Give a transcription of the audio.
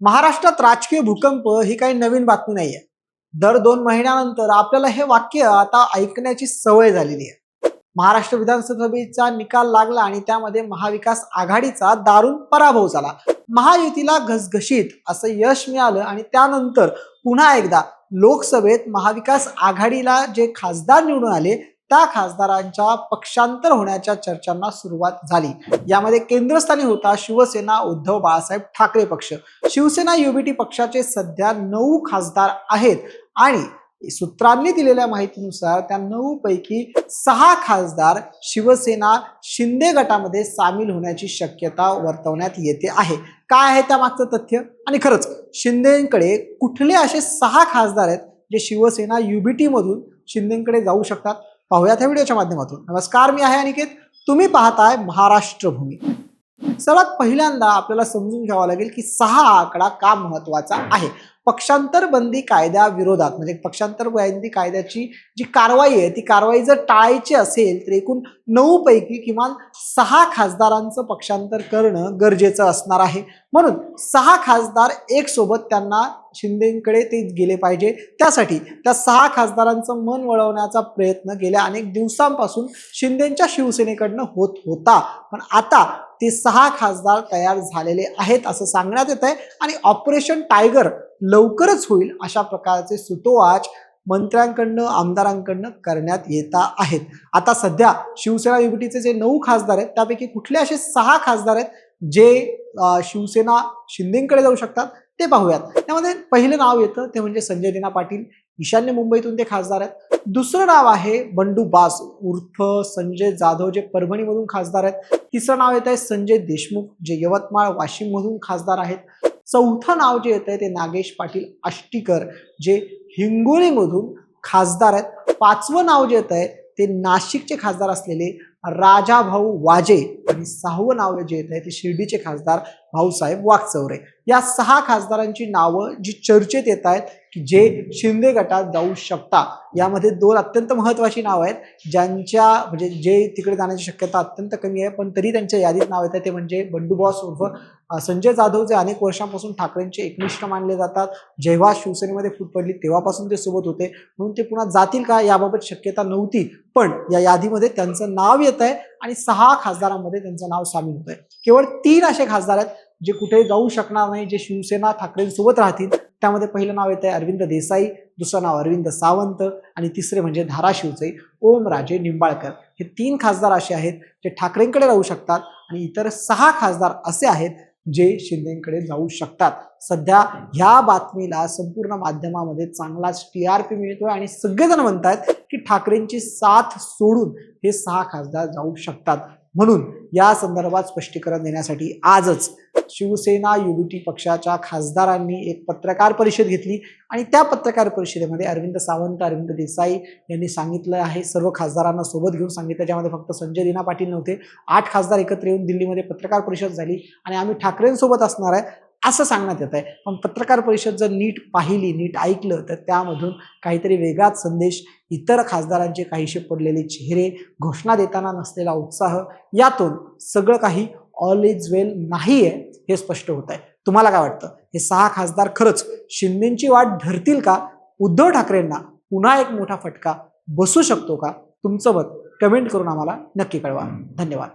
महाराष्ट्रात राजकीय भूकंप ही काही नवीन बातमी नाहीये. दर दोन महिन्यानंतर आपल्याला हे वाक्य आता ऐकण्याची सवय झालेली आहे. महाराष्ट्र विधानसभेचा निकाल लागला आणि त्यामध्ये महाविकास आघाडीचा दारुण पराभव झाला. महायुतीला घसघशीत असं यश मिळालं आणि त्यानंतर पुन्हा एकदा लोकसभेत महाविकास आघाडीला जे खासदार निवडून आले त्या खासदारांच्या पक्षांतर होण्याच्या चर्चांना सुरुवात झाली. यामध्ये केंद्रस्थानी होता शिवसेना उद्धव बाळासाहेब ठाकरे पक्ष. शिवसेना युबीटी पक्षाचे सध्या नऊ खासदार आहेत आणि सूत्रांनी दिलेल्या माहितीनुसार त्या नऊ पैकी सहा खासदार शिवसेना शिंदे गटामध्ये सामील होण्याची शक्यता वर्तवण्यात येते आहे. काय आहे त्या मागचं तथ्य? आणि खरंच शिंदेकडे कुठले असे सहा खासदार आहेत जे शिवसेना युबीटीमधून शिंदेकडे जाऊ शकतात? पाहूयात ह्या व्हिडिओच्या माध्यमातून. नमस्कार मी आहे अनिकेत. तुम्ही पाहताय महाराष्ट्र भूमी सर्वात पहिल्यांदा आपल्याला समजून घ्यावं लागेल की सहा आकडा का महत्त्वाचा आहे? पक्षांतर बंदी कायद्याविरोधात म्हणजे पक्षांतर बंदी कायद्याची जी कारवाई आहे ती कारवाई जर टाळायची असेल तर एकूण नऊ पैकी किमान सहा खासदारांचं पक्षांतर करणं गरजेचं असणार आहे. म्हणून सहा खासदार एक सोबत त्यांना शिंदेकडे ते गेले पाहिजे. त्यासाठी त्या सहा खासदारांचं मन वळवण्याचा प्रयत्न गेल्या अनेक दिवसांपासून शिंदेच्या शिवसेनेकडनं होत होता. पण आता ते सहा खासदार तयार झालेले आहेत असं सांगण्यात येत आहे आणि ऑपरेशन टायगर लवकरच होईल अशा प्रकारचे सुतोवाच मंत्र्यांकडनं आमदारांकडनं करण्यात येता आहेत. आता सध्या शिवसेना युतीचे जे नऊ खासदार आहेत त्यापैकी कुठले असे सहा खासदार आहेत जे शिवसेना शिंदेकडे जाऊ शकतात ते पाहूयात. त्यामध्ये पहिलं नाव येतं ते म्हणजे संजय दिना पाटील. ईशान्य मुंबईतून ते खासदार आहेत. दुसरं नाव आहे बंडू बास उर्फ संजय जाधव जे परभणीमधून खासदार आहेत. तिसरं नाव येत आहे संजय देशमुख जे यवतमाळ वाशिममधून खासदार आहेत. चौथं नाव जे येतं ते नागेश पाटील आष्टीकर जे हिंगोलीमधून खासदार आहेत. पाचवं नाव जे येत आहे ते नाशिकचे खासदार असलेले राजा भाऊ वाजे आणि सहावं नाव जे येत आहे ते शिर्डीचे खासदार भाऊसाहेब वागचौरे या सहा खासदारांची नावं जी चर्चेत येत आहेत की जे शिंदे गटात जाऊ शकता यामध्ये दोन अत्यंत महत्वाची नावं आहेत ज्यांच्या म्हणजे जे तिकडे जाण्याची शक्यता अत्यंत कमी आहे पण तरी त्यांच्या यादीत नाव येत आहे ते म्हणजे बंडूबॉस उर्फ संजय जाधव जे अनेक वर्षांपासून ठाकरेंचे एकनिष्ठ मानले जातात. जेव्हा शिवसेनेमध्ये फूट पडली तेव्हापासून ते सोबत होते. म्हणून ते पुन्हा जातील का याबाबत शक्यता नव्हती. पण या यादीमध्ये त्यांचं नाव येत आहे आणि सहा खासदारांमध्ये त्यांचं नाव सामील होत आहे केवळ तीन असे खासदार आहेत जे कुठे जाऊ शकणार नाही जे शिवसेना ठाकरेंसोबत राहतील. त्यामध्ये पहिलं नाव येत आहे अरविंद देसाई दुसरं नाव अरविंद सावंत आणि तिसरे म्हणजे धाराशिवचे ओमराजे निंबाळकर. हे तीन खासदार असे आहेत जे ठाकरेंकडे राहू शकतात आणि इतर सहा खासदार असे आहेत जे शिंदेकडे जाऊ शकतात. सध्या ह्या बातमीला संपूर्ण माध्यमामध्ये चांगलाच टी आर पी मिळतोय आणि सगळेजण म्हणतात की ठाकरेंची साथ सोडून हे सहा खासदार जाऊ शकतात. म्हणून या संदर्भात स्पष्टीकरण देण्यासाठी आजच शिवसेना युबीटी पक्षाच्या खासदारांनी एक पत्रकार परिषद घेतली आणि त्या पत्रकार परिषदेमध्ये अरविंद सावंत अरविंद देसाई यांनी सांगितलं आहे. सर्व खासदारांना सोबत घेऊन सांगितलं. त्याच्यामध्ये फक्त संजय दिना पाटील नव्हते. आठ खासदार एकत्र येऊन दिल्लीमध्ये पत्रकार परिषद झाली आणि आम्ही ठाकरेंसोबत असणार आहे. असं सांगण्यात येत आहे पण पत्रकार परिषद जर नीट पाहिली नीट ऐकलं तर त्यामधून काहीतरी वेगळाच संदेश इतर खासदारांचे काहीशे पडलेले चेहरे घोषणा देताना नसलेला उत्साह यातून सगळं काही ऑल इज वेल नाही आहे हे स्पष्ट होत आहे तुम्हाला काय वाटतं? हे सहा खासदार खरंच शिंदेची वाट धरतील का? उद्धव ठाकरेंना पुन्हा एक मोठा फटका बसू शकतो का? तुमचं मत कमेंट करून आम्हाला नक्की कळवा. धन्यवाद.